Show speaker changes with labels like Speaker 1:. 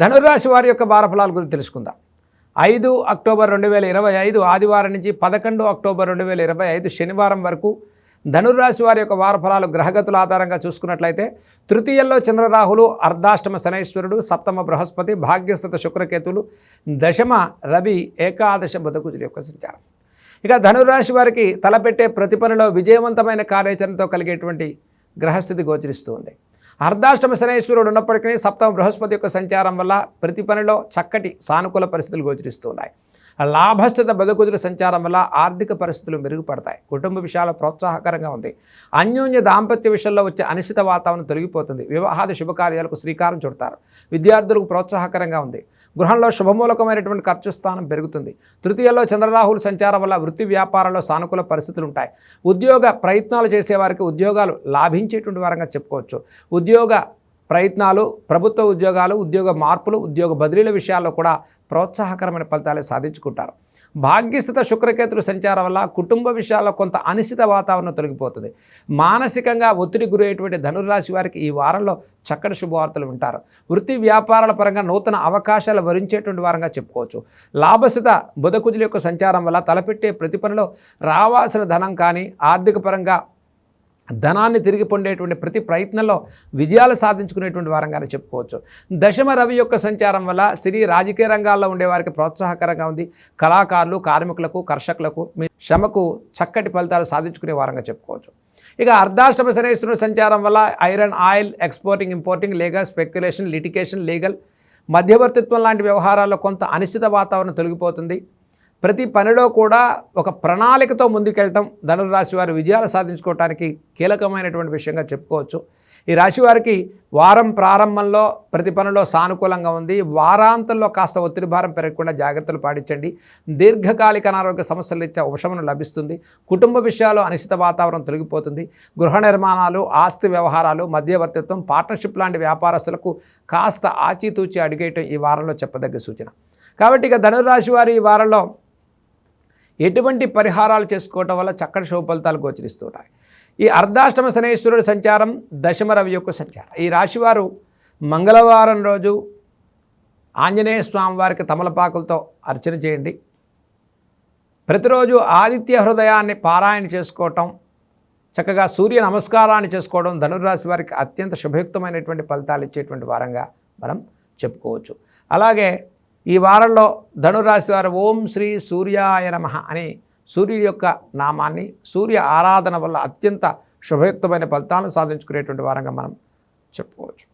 Speaker 1: ధనుర్రాశి వారి యొక్క వారఫలాల గురించి తెలుసుకుందాం. ఐదు అక్టోబర్ రెండు వేల ఇరవై ఐదు ఆదివారం నుంచి పదకొండు అక్టోబర్ రెండు వేల ఇరవై ఐదు శనివారం వరకు ధనుర్రాశి వారి యొక్క వారఫలాలు గ్రహగతుల ఆధారంగా చూసుకున్నట్లయితే తృతీయంలో చంద్రరాహులు అర్ధాష్టమ శనైశ్వరుడు సప్తమ బృహస్పతి భాగ్యస్థత శుక్రకేతులు దశమ రవి ఏకాదశ బుధకుజుల యొక్క సంచారం. ఇక ధనురాశి వారికి తలపెట్టే ప్రతి పనిలో విజయవంతమైన కార్యాచరణతో కలిగేటువంటి గ్రహస్థితి గోచరిస్తూ ఉంది. అర్ధాష్టమ శనేశ్వరుడు ఉన్నప్పటికీ సప్తమ బృహస్పతి యొక్క సంచారం వల్ల ప్రతి పనిలో చక్కటి సానుకూల పరిస్థితులు గోచరిస్తున్నాయి. లాభస్థిత బతుకుదుల సంచారం వల్ల ఆర్థిక పరిస్థితులు మెరుగుపడతాయి. కుటుంబ విషయాలు ప్రోత్సాహకరంగా ఉంది. అన్యోన్య దాంపత్య విషయంలో వచ్చే అనిశ్చిత వాతావరణం తొలగిపోతుంది. వివాహాది శుభకార్యాలకు శ్రీకారం చుడతారు. విద్యార్థులకు ప్రోత్సాహకరంగా ఉంది. గృహంలో శుభమూలకమైనటువంటి ఖర్చు స్థానం పెరుగుతుంది. తృతీయలో చంద్రరాహుల సంచారం వల్ల వృత్తి వ్యాపారంలో సానుకూల పరిస్థితులు ఉంటాయి ఉద్యోగ ప్రయత్నాలు చేసేవారికి ఉద్యోగాలు లాభించేటువంటి వారంగా చెప్పుకోవచ్చు. ఉద్యోగ ప్రయత్నాలు ప్రభుత్వ ఉద్యోగాలు ఉద్యోగ మార్పులు ఉద్యోగ బదిలీల విషయాల్లో కూడా ప్రోత్సాహకరమైన ఫలితాలు సాధించుకుంటారు. భాగ్యస్థిత శుక్రకేతుల సంచారం వల్ల కుటుంబ విషయాల్లో కొంత అనిశ్చిత వాతావరణం తొలగిపోతుంది. మానసికంగా ఒత్తిడి గురయ్యేటువంటి ధనురాశి వారికి ఈ వారంలో చక్కటి శుభవార్తలు వింటారు. వృత్తి వ్యాపారాల పరంగా నూతన అవకాశాలు వరించేటువంటి వారంగా చెప్పుకోవచ్చు. లాభస్థిత బుధకుజుల యొక్క సంచారం వల్ల తలపెట్టే ప్రతి పనిలో రావాల్సిన ధనం కానీ ఆర్థిక పరంగా ధనాన్ని తిరిగి పొందేటువంటి ప్రతి ప్రయత్నంలో విజయాలు సాధించుకునేటువంటి వారంగానే చెప్పుకోవచ్చు. దశమ రవి యొక్క సంచారం వల్ల సిరి రాజకీయ రంగాల్లో ఉండేవారికి ప్రోత్సాహకరంగా ఉంది. కళాకారులు కార్మికులకు కర్షకులకు మీ శ్రమకు చక్కటి ఫలితాలు సాధించుకునే వారంగా చెప్పుకోవచ్చు. ఇక అర్ధాష్టమ శనేశ్వరుడు సంచారం వల్ల iron oil exporting importing legal speculation litigation legal మధ్యవర్తిత్వం లాంటి వ్యవహారాల్లో కొంత అనిశ్చిత వాతావరణం తొలగిపోతుంది. ప్రతి పనిలో కూడా ఒక ప్రణాళికతో ముందుకెళ్ళటం ధనురాశి వారు విజయాలు సాధించుకోవటానికి కీలకమైనటువంటి విషయంగా చెప్పుకోవచ్చు. ఈ రాశి వారికి వారం ప్రారంభంలో ప్రతి పనిలో సానుకూలంగా ఉంది. వారాంతంలో కాస్త ఒత్తిడి భారం పెరగకుండా జాగ్రత్తలు పాటించండి. దీర్ఘకాలిక అనారోగ్య సమస్యలు ఇచ్చే ఉపశమనం లభిస్తుంది. కుటుంబ విషయాలు అనిశ్చిత వాతావరణం తొలగిపోతుంది. గృహ నిర్మాణాలు ఆస్తి వ్యవహారాలు మధ్యవర్తిత్వం పార్ట్నర్షిప్ లాంటి వ్యాపారస్తులకు కాస్త ఆచితూచి అడిగేయటం ఈ వారంలో చెప్పదగ్గ సూచన. కాబట్టి ఇక ధనురాశి వారి ఈ వారంలో ఎటువంటి పరిహారాలు చేసుకోవటం వల్ల చక్కటి శుభ ఫలితాలు గోచరిస్తుంటాయి. ఈ అర్ధాష్టమ శనేశ్వరుడు సంచారం దశమ రవి యొక్క సంచారం. ఈ రాశివారు మంగళవారం రోజు ఆంజనేయ స్వామి వారికి తమలపాకులతో అర్చన చేయండి. ప్రతిరోజు ఆదిత్య హృదయాన్ని పారాయణ చేసుకోవటం చక్కగా సూర్య నమస్కారాన్ని చేసుకోవడం ధనుర్రాశి వారికి అత్యంత శుభయుక్తమైనటువంటి ఫలితాలు ఇచ్చేటువంటి వారంగా మనం చెప్పుకోవచ్చు. అలాగే ఈ వారంలో ధనురాశి వారు ఓం శ్రీ సూర్యాయ నమ అని సూర్యుడి యొక్క నామాన్ని సూర్య ఆరాధన వల్ల అత్యంత శుభయుక్తమైన ఫలితాలను సాధించుకునేటువంటి వారంగా మనం చెప్పుకోవచ్చు.